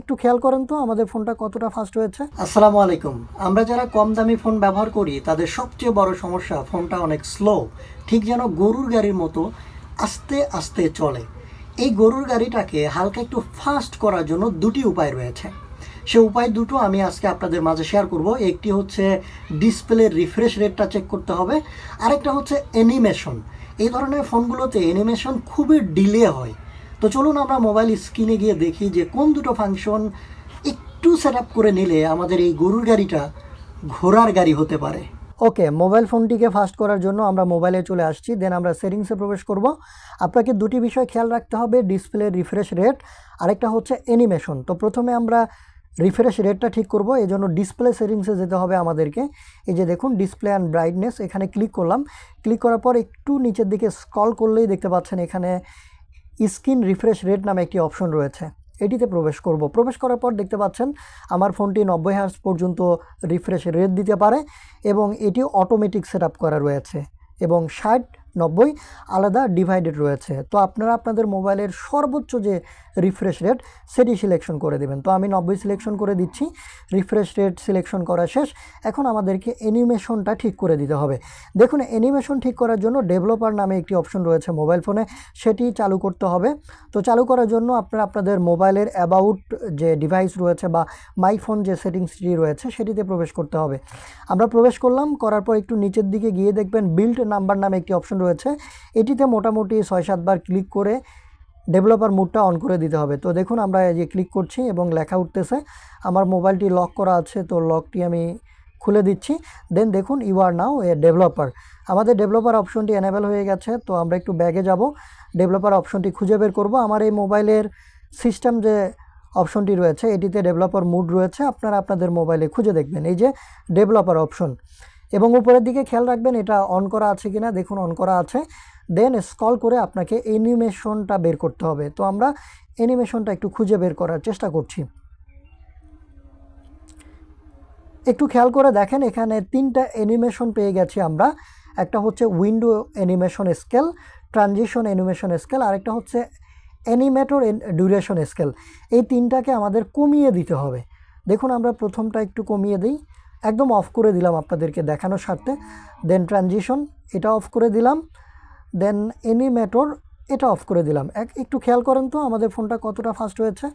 একটু খেয়াল করেন তো, আমাদের ফোনটা কতটা ফাস্ট হয়েছে। আসসালামু আলাইকুম। আমরা যারা কম দামি ফোন ব্যবহার করি, তাদের সবচেয়ে বড় সমস্যা ফোনটা অনেক স্লো ঠিক যেন গরুর গাড়ির মতো আস্তে আস্তে চলে। এই গরুর গাড়িটাকে হালকা একটু ফাস্ট করার জন্য দুটি উপায় রয়েছে। সে উপায় দুটো আমি আজকে আপনাদের মাঝে শেয়ার করব। একটি হচ্ছে ডিসপ্লের রিফ্রেশ রেটটা চেক করতে হবে। আরেকটা হচ্ছে অ্যানিমেশন এই ধরনের ফোনগুলোতে অ্যানিমেশন খুবই ডিলে হয়। তো চলুন আমরা মোবাইল স্ক্রিনে গিয়ে দেখি যে কোন দুটো ফাংশন একটু সেট করে নিলে আমাদের এই গরুর গাড়িটা ঘোড়ার গাড়ি হতে পারে। ওকে মোবাইল ফোনটিকে ফাস্ট করার জন্য আমরা মোবাইলে চলে আসছি। দেন আমরা সেটিংসে প্রবেশ করব। আপনাকে দুটি বিষয় খেয়াল রাখতে হবে ডিসপ্লে রিফ্রেশ রেট আরেকটা হচ্ছে অ্যানিমেশন তো প্রথমে আমরা রিফ্রেশ রেটটা ঠিক করব এই জন্য ডিসপ্লে সেটিংসে যেতে হবে আমাদেরকে। এই যে দেখুন ডিসপ্লে অ্যান্ড ব্রাইটনেস এখানে ক্লিক করলাম। ক্লিক করার পর একটু নিচের দিকে স্ক্রল করলেই দেখতে পাচ্ছেন এখানে স্ক্রিন রিফ্রেশ রেট নামে একটি অপশন রয়েছে। এটিতে প্রবেশ করব। প্রবেশ করার পর দেখতে পাচ্ছেন, আমার ফোনটি নব্বই হার্স পর্যন্ত রিফ্রেশ রেট দিতে পারে এবং এটি অটোমেটিক সেট করা রয়েছে এবং ষাট নব্বই, আলাদা ডিভাইডেড রয়েছে। তো আপনারা আপনাদের মোবাইলের সর্বোচ্চ যে রিফ্রেশ রেট সেটি সিলেকশন করে দেবেন। তো আমি নব্বই সিলেকশন করে দিচ্ছি। রিফ্রেশ রেট সিলেকশন করা শেষ। এখন আমাদেরকে অ্যানিমেশনটা ঠিক করে দিতে হবে। দেখুন অ্যানিমেশন ঠিক করার জন্য ডেভেলপার নামে একটি অপশন রয়েছে মোবাইল ফোনে সেটি চালু করতে হবে। তো চালু করার জন্য আপনারা আপনাদের মোবাইলের অ্যাবাউট যে ডিভাইস রয়েছে বা মাই ফোন যে সেটিংসটি রয়েছে, সেটিতে প্রবেশ করতে হবে। আমরা প্রবেশ করলাম। করার পর একটু নিচের দিকে গিয়ে দেখবেন বিল্ড নাম্বার নামে একটি অপশন রয়েছে। এটিতে মোটামুটি ছয় সাতবার ক্লিক করে ডেভেলপার মুডটা অন করে দিতে হবে। তো দেখুন, আমরা এই যে ক্লিক করছি এবং লেখা উঠতেছে, আমার মোবাইলটি লক করা আছে, তো লকটি আমি খুলে দিচ্ছি। দেন দেখুন you are now a developer আমাদের ডেভেলপার অপশনটি এনেবেল হয়ে গেছে, তো আমরা একটু ব্যাগে যাব। ডেভেলপার অপশনটি খুঁজে বের করব। আমার এই মোবাইলের সিস্টেম যে অপশনটি রয়েছে, এটিতে ডেভেলপার মুড রয়েছে, আপনারা আপনাদের মোবাইলে খুঁজে দেখবেন। এই যে ডেভেলপার অপশন এবং উপরের দিকে খেয়াল রাখবেন, এটা অন করা আছে কিনা, দেখুন অন করা আছে। দেন স্কল করে আপনাকে অ্যানিমেশনটা বের করতে হবে। তো আমরা অ্যানিমেশনটা একটু খুঁজে বের করার চেষ্টা করছি। একটু খেয়াল করে দেখেন, এখানে তিনটা অ্যানিমেশন পেয়ে গেছি আমরা। একটা হচ্ছে window animation scale transition animation scale আরেকটা হচ্ছে অ্যানিমেটর ডিউরেশন স্কেল এই তিনটাকে আমাদের কমিয়ে দিতে হবে। দেখুন, আমরা প্রথমটা একটু কমিয়ে দিই। একদম অফ করে দিলাম আপনাদেরকে দেখানোর স্বার্থে। দেন ট্রানজিশন এটা অফ করে দিলাম। দেন অ্যানিমেটর এটা অফ করে দিলাম। এক, একটু খেয়াল করেন তো, আমাদের ফোনটা কতটা ফাস্ট হয়েছে।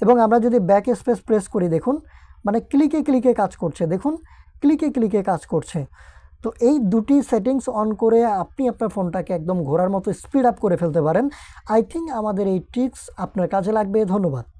এবং আমরা যদি ব্যাক স্পেস প্রেস করি, দেখুন মানে ক্লিকে ক্লিকে কাজ করছে। দেখুন ক্লিকে ক্লিকে কাজ করছে। তো এই দুটি সেটিংস অন করে আপনি আপনার ফোনটাকে একদম ঘোরার মতো স্পিড আপ করে ফেলতে পারেন। আই থিঙ্ক আমাদের এই ট্রিক্স আপনার কাজে লাগবে। ধন্যবাদ।